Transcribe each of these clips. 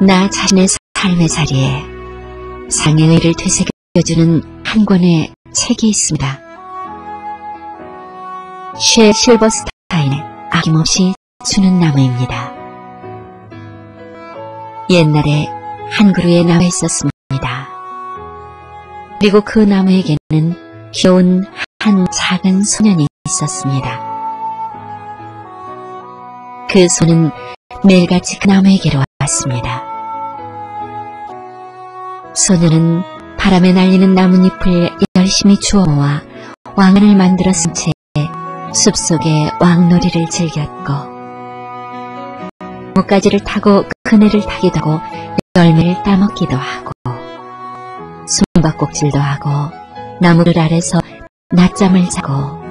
나 자신의 삶의 자리에 상의 의를 되새겨주는 한 권의 책이 있습니다. 쉐 실버스타인의 아낌없이 주는 나무입니다. 옛날에 한 그루에 나무 있었습니다. 그리고 그 나무에게는 귀여운 한 작은 소년이 있었습니다. 그 소는 매일같이 그 나무에게로 왔습니다. 소년은 바람에 날리는 나뭇잎을 열심히 주워 모아 왕을 만들어 쓴 채 숲속의 왕놀이를 즐겼고 목가지를 타고 그네를 타기도 하고 열매를 따먹기도 하고 숨바꼭질도 하고 나무를 아래서 낮잠을 자고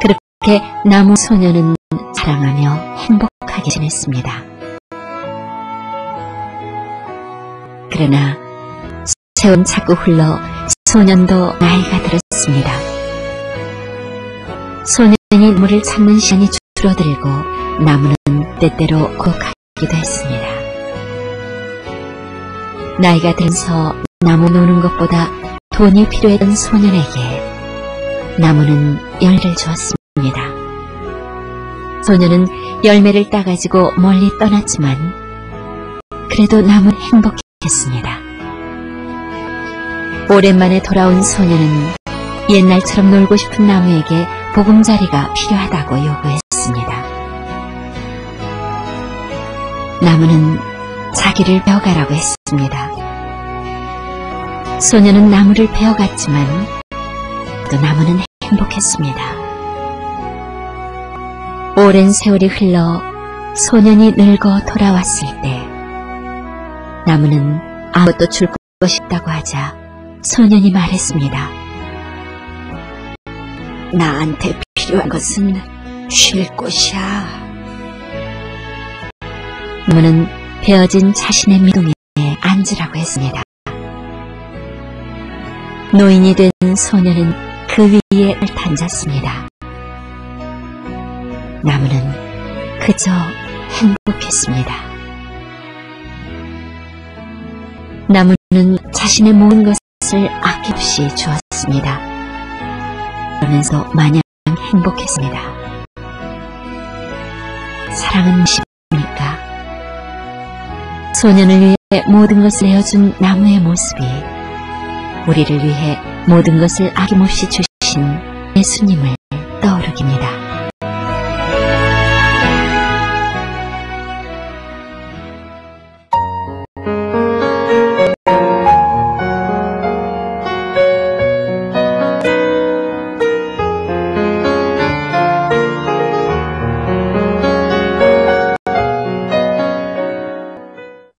그렇게 나무 소년은 사랑하며 행복하게 지냈습니다. 그러나 세월 자꾸 흘러 소년도 나이가 들었습니다. 소년이 물을 찾는 시간이 줄어들고 나무는 때때로 고하기도 했습니다. 나이가 들면서 나무 노는 것보다 돈이 필요했던 소년에게 나무는 열매를 주었습니다. 소년은 열매를 따가지고 멀리 떠났지만 그래도 나무는 행복했습니다. 오랜만에 돌아온 소년은 옛날처럼 놀고 싶은 나무에게 보금자리가 필요하다고 요구했습니다. 나무는 자기를 베어가라고 했습니다. 소녀는 나무를 베어갔지만 또 나무는 행복했습니다. 오랜 세월이 흘러 소년이 늙어 돌아왔을 때 나무는 아무것도 줄 것이 없다고 하자 소년이 말했습니다. 나한테 필요한 것은 쉴 곳이야. 나무는 베어진 자신의 미동에 앉으라고 했습니다. 노인이 된 소녀는 그 위에 얽앉았습니다. 나무는 그저 행복했습니다. 나무는 자신의 모든 것을 아낌없이 주었습니다. 그러면서 마냥 행복했습니다. 사랑은 무엇입니까? 소년을 위해 모든 것을 내어준 나무의 모습이 우리를 위해 모든 것을 아낌없이 주신 예수님을